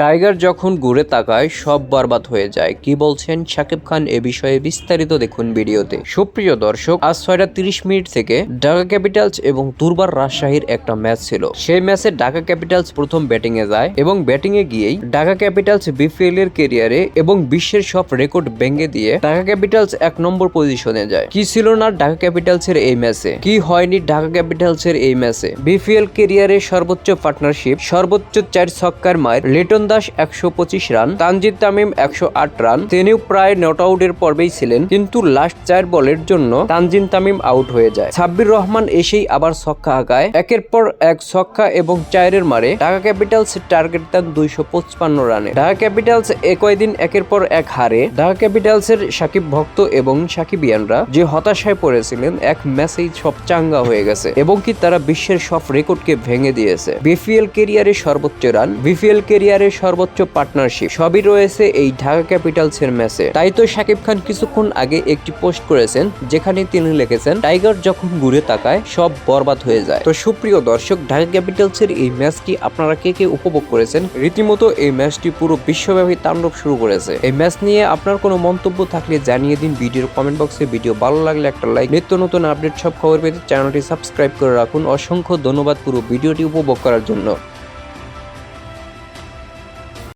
Tiger যখন ঘুরে তাকায়, সব বরবাদ হয়ে যায়। কি বলছেন শাকিব খান এ বিষয়ে বিস্তারিত দেখুন ভিডিওতে। সুপ্রিয় দর্শক, আজ ছয়টা তিরিশ মিনিট থেকে ঢাকা ক্যাপিটালস এবং দুর্বার রাজশাহীর একটা ম্যাচ ছিল। সেই ম্যাচে ঢাকা ক্যাপিটালস প্রথম ব্যাটিং এ যায় এবং ব্যাটিং এ গিয়েই ঢাকা ক্যাপিটালস বিপিএল এর কেরিয়ারে এবং বিশ্বের সব রেকর্ড ভেঙে দিয়ে ঢাকা ক্যাপিটালস এক নম্বর পজিশনে যায়। কি ছিল না ঢাকা ক্যাপিটালস এর এই ম্যাচে? কি হয়নি ঢাকা ক্যাপিটালস এর এই ম্যাচে? বিপিএল কেরিয়ারে সর্বোচ্চ পার্টনারশিপ, সর্বোচ্চ চার ছক্কার মায়ের লিটন দাস একশো পঁচিশ রান, তানজিদ তামিম একশো আট রান। তিনিও প্রায় নট আউটের পর্বেই ছিলেন, কিন্তু লাস্ট চার বলের জন্য তানজিন তামিম আউট হয়ে যায়। সাব্বির রহমান এসেই আবার ছক্কা হাঁকায় একের পর এক ছক্কা এবং চারের মারে ঢাকা ক্যাপিটালস টার্গেট দেন দুইশো পঁচপান্ন রানে। ঢাকা ক্যাপিটালস একই দিন একের পর এক হারে। ঢাকা ক্যাপিটালস এর সাকিব ভক্ত এবং সাকিব সাকিবিয়ানরা যে হতাশায় পড়েছিলেন, এক ম্যাচেই সব চাঙ্গা হয়ে গেছে এবং কি তারা বিশ্বের সব রেকর্ডকে ভেঙে দিয়েছে। বিপিএল কেরিয়ারে সর্বোচ্চ রান, বিপিএল কেরিয়ারে সর্বোচ্চ পার্টনারশিপ সবই রয়েছে এই ঢাকা ক্যাপিটালস এর ম্যাচে তাই তো শাকিব খান কিছুক্ষণ আগে একটি পোস্ট করেছেন, যেখানে তিনি লিখেছেন টাইগার যখন ঘুরে তাকায়, সব বরবাদ হয়ে যায়। তো সুপ্রিয় দর্শক, ঢাকা ক্যাপিটালস এর এই ম্যাচটি আপনারা কে কে উপভোগ করেছেন? রীতিমতো এই ম্যাচটি পুরো বিশ্বব্যাপী তাণ্ডব শুরু করেছে। এই ম্যাচ নিয়ে আপনার কোনো মন্তব্য থাকলে জানিয়ে দিন ভিডিওর কমেন্ট বক্সে ভিডিও ভালো লাগলে একটা লাইক নিত্য নতুন আপডেট সব খবর পেতে চ্যানেলটি সাবস্ক্রাইব করে রাখুন। অসংখ্য ধন্যবাদ পুরো ভিডিওটি উপভোগ করার জন্য।